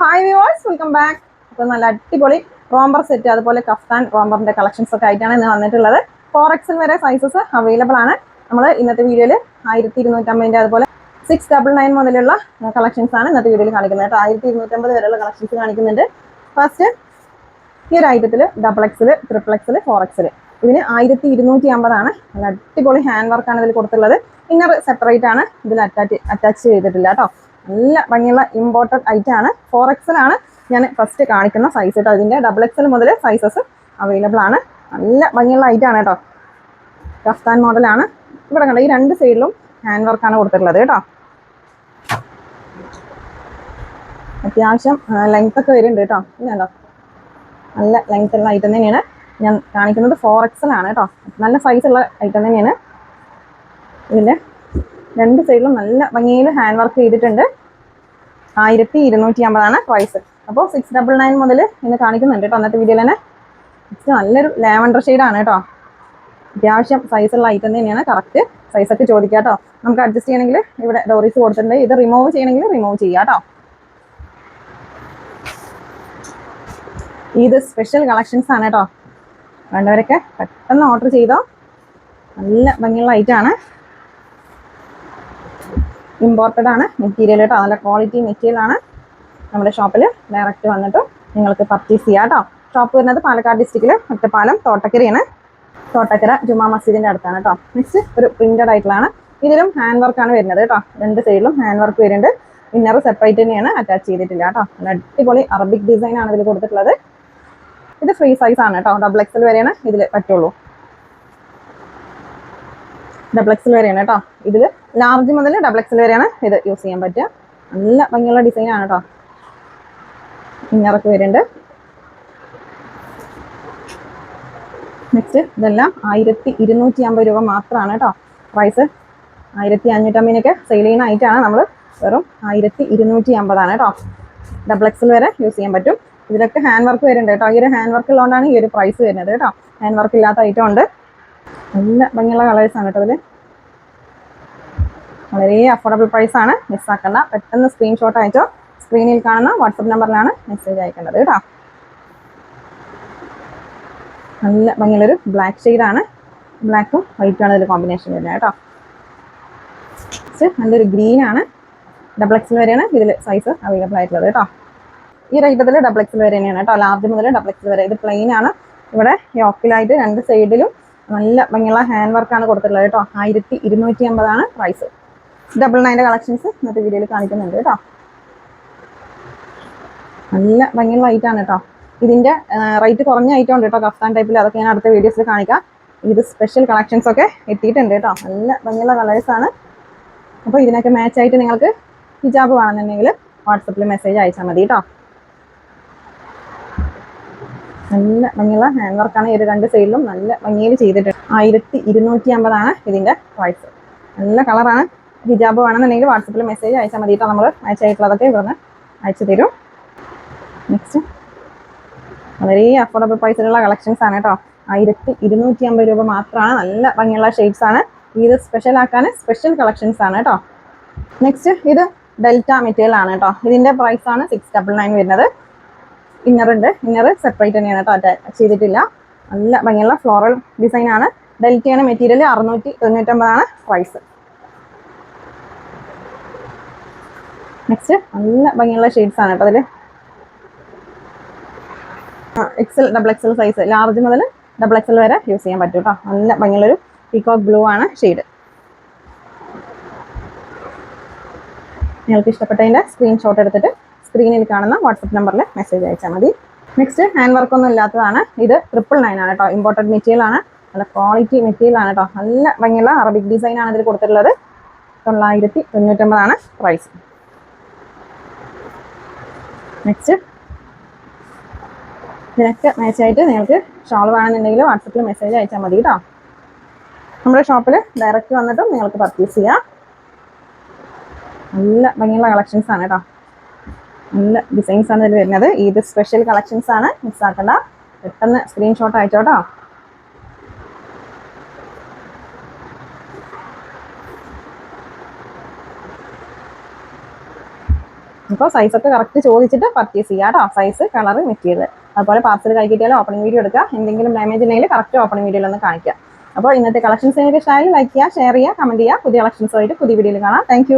Hi viewers welcome back അപ്പോൾ നല്ല അടിപൊളി റോംബർ സെറ്റ് അതുപോലെ കഫ്താൻ റോംബറിന്റെ കളക്ഷൻസ് ഒക്കെ ആയിട്ടാണ് ഇന്ന് വന്നിട്ടുള്ളത്. ഫോർ എക്സിൽ വരെ സൈസസ് അവൈലബിൾ ആണ്. നമ്മൾ ഇന്നത്തെ വീഡിയോയിൽ ആയിരത്തി ഇരുന്നൂറ്റമ്പതിന്റെ അതുപോലെ സിക്സ് ഡബിൾ നയൻ മുതലുള്ള കളക്ഷൻസ് ആണ് ഇന്നത്തെ വീഡിയോയിൽ കാണിക്കുന്നത് കേട്ടോ. ആയിരത്തി ഇരുന്നൂറ്റമ്പത് വരെയുള്ള കളക്ഷൻസ് കാണിക്കുന്നുണ്ട്. ഫസ്റ്റ് ഈ ഒരു ഐറ്റത്തിൽ ഡബിൾ എക്സിൽ ട്രിപ്പിൾ എക്സിൽ ഫോർ എക്സിൽ ഇതിന് ആയിരത്തി ഇരുന്നൂറ്റി അമ്പതാണ് നല്ല അടിപൊളി ഹാൻഡ് വർക്കാണ് ഇതിൽ കൊടുത്തുള്ളത് ഇന്നർ സെപ്പറേറ്റ് ആണ് ഇതിൽ അറ്റാച്ച് അറ്റാച്ച് ചെയ്തിട്ടില്ല കേട്ടോ. നല്ല ഭംഗിയുള്ള ഇമ്പോർട്ടന്റ് ഐറ്റം ആണ്. ഫോർ ആണ് ഞാൻ ഫസ്റ്റ് കാണിക്കുന്ന സൈസ് കേട്ടോ ഇതിന്റെ ഡബിൾ എക്സൽ മുതൽ സൈസസ് അവൈലബിൾ ആണ്. നല്ല ഭംഗിയുള്ള ഐറ്റം ആണ് കേട്ടോ കഫ്താൻ മോഡലാണ് ഇവിടെ കണ്ടോ ഈ രണ്ട് സൈഡിലും ഹാൻഡ് വർക്കാണ് കൊടുത്തിട്ടുള്ളത് കേട്ടോ. അത്യാവശ്യം ലെങ്ത് ഒക്കെ വരുന്നുണ്ട് കേട്ടോ ഇതുണ്ടോ നല്ല ലെങ്ത് ഉള്ള ഐറ്റം തന്നെയാണ് ഞാൻ കാണിക്കുന്നത്. ഫോർ എക്സൽ ആണ് കേട്ടോ നല്ല സൈസ് ഉള്ള ഐറ്റം തന്നെയാണ് ഇതിന്റെ രണ്ട് സൈഡിലും നല്ല ഭംഗിയിൽ ഹാൻഡ് വർക്ക് ചെയ്തിട്ടുണ്ട്. ആയിരത്തി ഇരുന്നൂറ്റി അമ്പതാണ് പ്രൈസ് അപ്പോൾ സിക്സ് ഡബിൾ നയൻ മുതൽ ഇന്ന് കാണിക്കുന്നുണ്ട് കേട്ടോ അന്നത്തെ വീഡിയോയിൽ തന്നെ. നല്ലൊരു ലാവൻഡർ ഷെയ്ഡാണ് കേട്ടോ അത്യാവശ്യം സൈസുള്ള ഐറ്റം തന്നെയാണ്. കറക്റ്റ് സൈസൊക്കെ ചോദിക്കുക കേട്ടോ നമുക്ക് അഡ്ജസ്റ്റ് ചെയ്യണമെങ്കിൽ ഇവിടെ ഡോറീസ് കൊടുത്തിട്ടുണ്ട്. ഇത് റിമൂവ് ചെയ്യണമെങ്കിൽ റിമൂവ് ചെയ്യാം കേട്ടോ ഇത് സ്പെഷ്യൽ കളക്ഷൻസ് ആണ് കേട്ടോ വേണ്ടവരൊക്കെ പെട്ടെന്ന് ഓർഡർ ചെയ്തോ? നല്ല ഭംഗിയുള്ള ഐറ്റമാണ് ഇമ്പോർട്ടഡ് ആണ്. മെറ്റീരിയൽ കേട്ടോ നല്ല ക്വാളിറ്റി മെറ്റീരിയൽ ആണ്. നമ്മുടെ ഷോപ്പിൽ ഡയറക്റ്റ് വന്നിട്ട് നിങ്ങൾക്ക് പർച്ചേസ് ചെയ്യാം കേട്ടോ ഷോപ്പ് വരുന്നത് പാലക്കാട് ഡിസ്ട്രിക്റ്റിൽ ഒറ്റപ്പാലം തോട്ടക്കരയാണ്. തോട്ടക്കര ജുമാ മസ്ജിദിന്റെ അടുത്താണ് കേട്ടോ നെക്സ്റ്റ് ഒരു പ്രിന്റഡ് ആയിട്ടുള്ളതാണ് ഇതിലും ഹാൻഡ് വർക്കാണ് വരുന്നത് കേട്ടോ രണ്ട് സൈഡിലും ഹാൻഡ് വർക്ക് വരുന്നുണ്ട്. ഇന്നർ സെപ്പറേറ്റ് തന്നെയാണ് അറ്റാച്ച് ചെയ്തിട്ടില്ല കേട്ടോ അടിപൊളി അറബിക് ഡിസൈൻ ആണ് ഇതിൽ കൊടുത്തിട്ടുള്ളത്. ഇത് ഫ്രീ സൈസ് ആണ് കേട്ടോ ഡബിൾ എക്സൽ വരെയാണ് ഇതിൽ പറ്റുള്ളൂ. ഡബിൾ എക്സൽ വരെയാണ് കേട്ടോ ഇതിൽ ലാർജ് മുതൽ ഡബിൾ എക്സൽ വരെയാണ് ഇത് യൂസ് ചെയ്യാൻ പറ്റുക. നല്ല ഭംഗിയുള്ള ഡിസൈൻ ആണ് കേട്ടോ ഇന്നറൊക്കെ വരുന്നുണ്ട്. നെക്സ്റ്റ് ഇതെല്ലാം ആയിരത്തി ഇരുന്നൂറ്റി അമ്പത് രൂപ മാത്രമാണ് കേട്ടോ പ്രൈസ് ആയിരത്തി അഞ്ഞൂറ്റമ്പതിനൊക്കെ സെയിൽ ചെയ്യുന്ന ഐറ്റാണ് നമ്മൾ വെറും ആയിരത്തി ഇരുന്നൂറ്റി അമ്പതാണ് കേട്ടോ ഡബിൾ എക്സൽ വരെ യൂസ് ചെയ്യാൻ പറ്റും. ഇതിലൊക്കെ ഹാൻഡ് വർക്ക് വരുന്നുണ്ട് കേട്ടോ ഈ ഒരു ഹാൻഡ് വർക്ക് ഉള്ളതുകൊണ്ടാണ് ഈ ഒരു പ്രൈസ് വരുന്നത് കേട്ടോ ഹാൻഡ് വർക്ക് ഇല്ലാത്ത ഐറ്റം ഉണ്ട്. നല്ല ഭംഗിയുള്ള കളേഴ്സാണ് കേട്ടോ ഇതിൽ വളരെ അഫോർഡബിൾ പ്രൈസ് ആണ്. മിസ്സാക്കണ്ട പെട്ടെന്ന് സ്ക്രീൻഷോട്ട് അയച്ചോ. സ്ക്രീനിൽ കാണുന്ന വാട്സപ്പ് നമ്പറിലാണ് മെസ്സേജ് അയക്കേണ്ടത് കേട്ടോ. നല്ല ഭംഗിയുള്ളൊരു ബ്ലാക്ക് ഷെയ്ഡാണ് ബ്ലാക്കും വൈറ്റും ആണ് ഇതിൽ കോമ്പിനേഷൻ വരുന്നത് കേട്ടോ. നല്ലൊരു ഗ്രീൻ ആണ്. ഡബിൾ എക്സിൽ വരെയാണ് ഇതിൽ സൈസ് അവൈലബിൾ ആയിട്ടുള്ളത് കേട്ടോ. ഈ ഒരു ഐറ്റത്തിൽ ഡബിൾ എക്സിൽ വരെ തന്നെയാണ് കേട്ടോ. ലാർജ് മുതൽ ഡബിൾ എക്സിൽ വരെ. ഇത് പ്ലെയിൻ ആണ്. ഇവിടെ യോക്കിലായിട്ട് രണ്ട് സൈഡിലും നല്ല ഭംഗിയുള്ള ഹാൻഡ് വർക്കാണ് കൊടുത്തിട്ടുള്ളത് കേട്ടോ. ആയിരത്തി ഇരുന്നൂറ്റി അമ്പതാണ് പ്രൈസ് ഡബിൾ നയന്റെ കളക്ഷൻസ് ഇന്നത്തെ വീഡിയോയിൽ കാണിക്കുന്നുണ്ട് കേട്ടോ. നല്ല ഭംഗിയുള്ള വൈറ്റ് ആണ് കേട്ടോ. ഇതിന്റെ റേറ്റ് കുറഞ്ഞ ഐറ്റം ഉണ്ട് കേട്ടോ കഫ്താൻ ടൈപ്പിൽ അതൊക്കെ ഞാൻ അടുത്ത വീഡിയോസിൽ കാണിക്കാം. ഇത് സ്പെഷ്യൽ കളക്ഷൻസ് ഒക്കെ എത്തിയിട്ടുണ്ട് കേട്ടോ. നല്ല ഭംഗിയുള്ള കളേഴ്സ് ആണ്. അപ്പോൾ ഇതിനൊക്കെ മാച്ച് ആയിട്ട് നിങ്ങൾക്ക് ഹിജാബ് വേണമെന്നുണ്ടെങ്കിൽ വാട്സപ്പിൽ മെസ്സേജ് അയച്ചാൽ മതി കേട്ടോ. നല്ല ഭംഗിയുള്ള ഹാൻഡ് വർക്കാണ് ഈ രണ്ട് സൈഡിലും നല്ല ഭംഗിയിൽ ചെയ്തിട്ടുണ്ട്. ആയിരത്തി ഇരുന്നൂറ്റി അമ്പതാണ് ഇതിന്റെ പ്രൈസ് നല്ല കളറാണ് ഹിജാബ് വേണമെന്നുണ്ടെങ്കിൽ വാട്സപ്പിൽ മെസ്സേജ് അയച്ചാൽ മതി കേട്ടോ നമ്മൾ അയച്ചായിട്ടുള്ളതൊക്കെ ഇവിടുന്ന് അയച്ചു തരും. നെക്സ്റ്റ് വളരെ അഫോർഡബിൾ പ്രൈസിലുള്ള കളക്ഷൻസ് ആണ് കേട്ടോ. ആയിരത്തി ഇരുന്നൂറ്റി അമ്പത് രൂപ മാത്രമാണ്. നല്ല ഭംഗിയുള്ള ഷെയ്ഡ്സ് ആണ്. ഇത് സ്പെഷ്യൽ ആക്കാൻ സ്പെഷ്യൽ കളക്ഷൻസ് ആണ് കേട്ടോ. നെക്സ്റ്റ് ഇത് ഡെൽറ്റ മെറ്റീരിയൽ ആണ് കേട്ടോ. ഇതിന്റെ പ്രൈസ് ആണ് സിക്സ് ഡബിൾ നയൻ വരുന്നത്. ഇന്നർ ഉണ്ട്. ഇന്നർ സെപ്പറേറ്റ് തന്നെയാണ് കേട്ടോ. അറ്റാച്ച് ചെയ്തിട്ടില്ല. നല്ല ഭംഗിയുള്ള ഫ്ലോറൽ ഡിസൈൻ ആണ്. ഡെൽറ്റയാണ് മെറ്റീരിയൽ അറുന്നൂറ്റി തൊണ്ണൂറ്റൊമ്പതാണ് പ്രൈസ് നെക്സ്റ്റ് നല്ല ഭംഗിയുള്ള ഷെയ്ഡ്സ് ആണ് കേട്ടോ അതിൽ XL double XL size large മുതൽ ഡബിൾ എക്സൽ വരെ യൂസ് ചെയ്യാൻ പറ്റും കേട്ടോ. നല്ല ഭംഗിയുള്ളൊരു പീകോക്ക് ബ്ലൂ ആണ് ഷെയ്ഡ് നിങ്ങൾക്ക് ഇഷ്ടപ്പെട്ടതിന്റെ സ്ക്രീൻഷോട്ട് എടുത്തിട്ട് സ്ക്രീനിൽ കാണുന്ന വാട്സപ്പ് നമ്പറിൽ മെസ്സേജ് അയച്ചാൽ മതി. നെക്സ്റ്റ് ഹാൻഡ് വർക്ക് ഒന്നും ഇല്ലാത്തതാണ്. ഇത് ട്രിപ്പിൾ നയൻ ആണ് കേട്ടോ. ഇമ്പോർട്ടന്റ് മെറ്റീരിയൽ ആണ്. നല്ല ക്വാളിറ്റി മെറ്റീരിയൽ ആണ് കേട്ടോ. നല്ല ഭംഗിയുള്ള അറബിക് ഡിസൈൻ ആണ് ഇതിൽ കൊടുത്തിട്ടുള്ളത്. തൊള്ളായിരത്തി തൊണ്ണൂറ്റൊമ്പതാണ് പ്രൈസ് നെക്സ്റ്റ് ഇതിനൊക്കെ മാച്ചായിട്ട് നിങ്ങൾക്ക് ഷോൾ വേണമെന്നുണ്ടെങ്കിൽ വാട്സപ്പിൽ മെസ്സേജ് അയച്ചാൽ മതി കേട്ടോ നമ്മുടെ ഷോപ്പിൽ ഡയറക്റ്റ് വന്നിട്ടും നിങ്ങൾക്ക് പർച്ചേസ് ചെയ്യാം. നല്ല ഭംഗിയുള്ള കളക്ഷൻസ് ആണ് കേട്ടോ നല്ല ഡിസൈൻസ് ആണ് ഇതിൽ വരുന്നത്. ഏത് സ്പെഷ്യൽ കളക്ഷൻസ് ആണ്. മിസ്സാക്കണ്ട പെട്ടെന്ന് സ്ക്രീൻഷോട്ട് അയച്ചോട്ടോ അപ്പോൾ ഒക്കെ കറക്റ്റ് ചോദിച്ചിട്ട് പർച്ചേസ് ചെയ്യുക കേട്ടോ. സൈസ് കളർ മെറ്റീരിയൽ അതുപോലെ പാർസൽ കൈ കിട്ടിയാലും ഓപ്പണിംഗ് വീഡിയോ എടുക്കുക. എന്തെങ്കിലും ഡാമേജ് ഉണ്ടെങ്കിൽ കറക്റ്റ് ഓപ്പണിംഗ് വീഡിയോയിൽ ഒന്ന് കാണിക്കുക. അപ്പോൾ ഇന്നത്തെ കളക്ഷൻസ് ഇഷ്ടമായാലും ലൈക്ക് ചെയ്യുക ഷെയർ ചെയ്യുക കമന്റ് ചെയ്യുക. പുതിയ കളക്ഷൻസുമായിട്ട് പുതിയ വീഡിയോയിൽ കാണാം. താങ്ക്